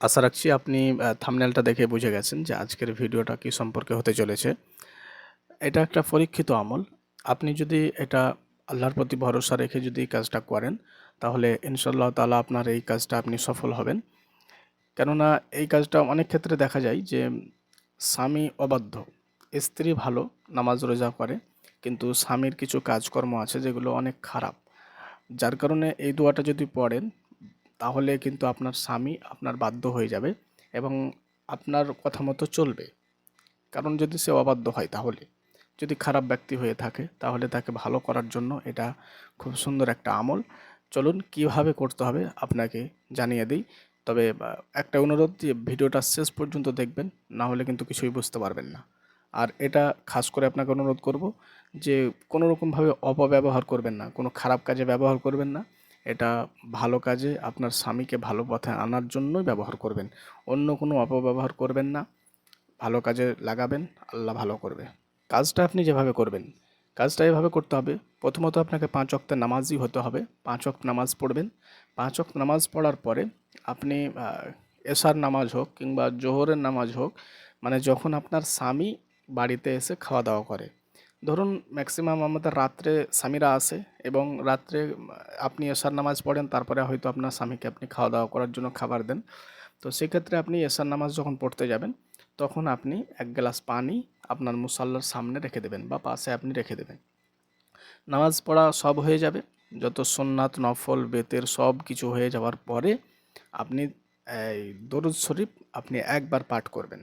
আশা রাখছি আপনি থামনেলটা দেখে বুঝে গেছেন যে আজকের ভিডিওটা কী সম্পর্কে হতে চলেছে। এটা একটা পরীক্ষিত আমল। আপনি যদি এটা আল্লাহর প্রতি ভরসা রেখে যদি কাজটা করেন, তাহলে ইনশাল্লাহ তাআলা আপনার এই কাজটা আপনি সফল হবেন। কেননা এই কাজটা অনেক ক্ষেত্রে দেখা যায় যে স্বামী অবাধ্য। স্ত্রী ভালো, নামাজ রোজা করে, কিন্তু স্বামীর কিছু কাজকর্ম আছে যেগুলো অনেক খারাপ। যার কারণে এই দোয়াটা যদি পড়েন তাহলে কিন্তু আপনার স্বামী আপনার বাধ্য হয়ে যাবে এবং আপনার কথা মতো চলবে। কারণ যদি সে অবাধ্য হয় তাহলে, যদি খারাপ ব্যক্তি হয়ে থাকে তাহলে তাকে ভালো করার জন্য এটা খুব সুন্দর একটা আমল। চলুন কীভাবে করতে হবে আপনাকে জানিয়ে দিই। তবে একটা অনুরোধ যে ভিডিওটা শেষ পর্যন্ত দেখবেন, না হলে কিন্তু কিছুই বুঝতে পারবেন না। আর এটা খাস করে আপনাকে অনুরোধ করব যে কোনো রকমভাবে অপব্যবহার করবেন না, কোনো খারাপ কাজে ব্যবহার করবেন না। এটা ভালো কাজে আপনার স্বামীকে ভালো পথে আনার জন্যই ব্যবহার করবেন। অন্য কোনো অপব্যবহার করবেন না। ভালো কাজে লাগাবেন, আল্লাহ ভালো করবে। কাজটা আপনি যেভাবে করবেন, কাজটা এভাবে করতে হবে। প্রথমত আপনাকে পাঁচ অক্তের নামাজই হতে হবে। পাঁচ অক্ত নামাজ পড়বেন। পাঁচ অক্ত নামাজ পড়ার পরে আপনি এশার নামাজ হোক কিংবা জোহরের নামাজ হোক মানে যখন আপনার স্বামী বাড়িতে এসে খাওয়া দাওয়া করে ধরুন ম্যাক্সিমাম আমাদের রাত্রে স্বামীরা আসে এবং রাত্রে, আপনি এশার নামাজ পড়েন, তারপরে হয়তো আপনার স্বামীকে আপনি খাওয়া দাওয়া করার জন্য খাবার দেন। তো সেক্ষেত্রে আপনি এশার নামাজ যখন পড়তে যাবেন, তখন আপনি এক গ্লাস পানি আপনার মুসাল্লার সামনে রেখে দেবেন বা পাশে আপনি রেখে দেবেন। নামাজ পড়া সব হয়ে যাবে। যত সোননাথ নফল, বেতের সব কিছু হয়ে যাওয়ার পরে আপনি, এই দরুদ শরীফ আপনি একবার পাঠ করবেন।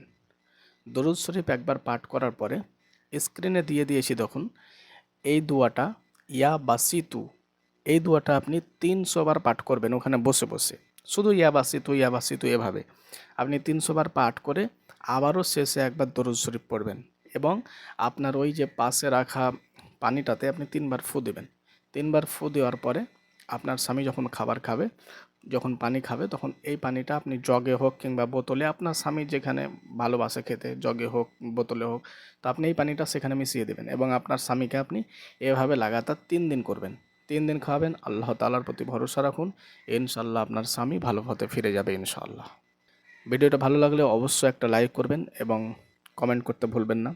দরুদ শরীফ একবার পাঠ করার পরে স্ক্রিনে দিয়ে দিয়েছি দেখুন। এই দোয়াটা, ইয়া বাসিতু এই দোয়াটা আপনি তিনশো বার পাঠ করবেন ওখানে বসে বসে। শুধু ইয়া বাসিতু ইয়া বাসিতু এভাবে। আপনি তিনশো বার পাঠ করে আবারও শেষে একবার দরুদ শরীফ পড়বেন এবং আপনার ওই যে পাশে রাখা পানিটাতে আপনি তিনবার ফু দেবেন। তিনবার ফু দেওয়ার পরে আপনার স্বামী যখন খাবার খাবে, যখন পানি খাবে, তখন এই পানিটা আপনি জগে হোক কিংবা বোতলে আপনার স্বামী যেখানে ভালোবাসে খেতে, জগে হোক, বোতলে হোক, তো আপনি এই পানিটা সেখানে মিশিয়ে দেবেন এবং আপনার স্বামীকে আপনি এভাবে লাগাতার তিন দিন করবেন। তিন দিন খাওয়াবেন, আল্লাহ তালার প্রতি ভরসা রাখুন ইনশাল্লাহ আপনার স্বামী ভালো পথে ফিরে যাবে ইনশাল্লাহ ভিডিওটা ভালো লাগলে অবশ্যই একটা লাইক করবেন এবং কমেন্ট করতে ভুলবেন না।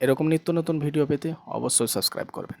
এরকম নিত্য নতুন ভিডিও পেতে অবশ্যই সাবস্ক্রাইব করবেন।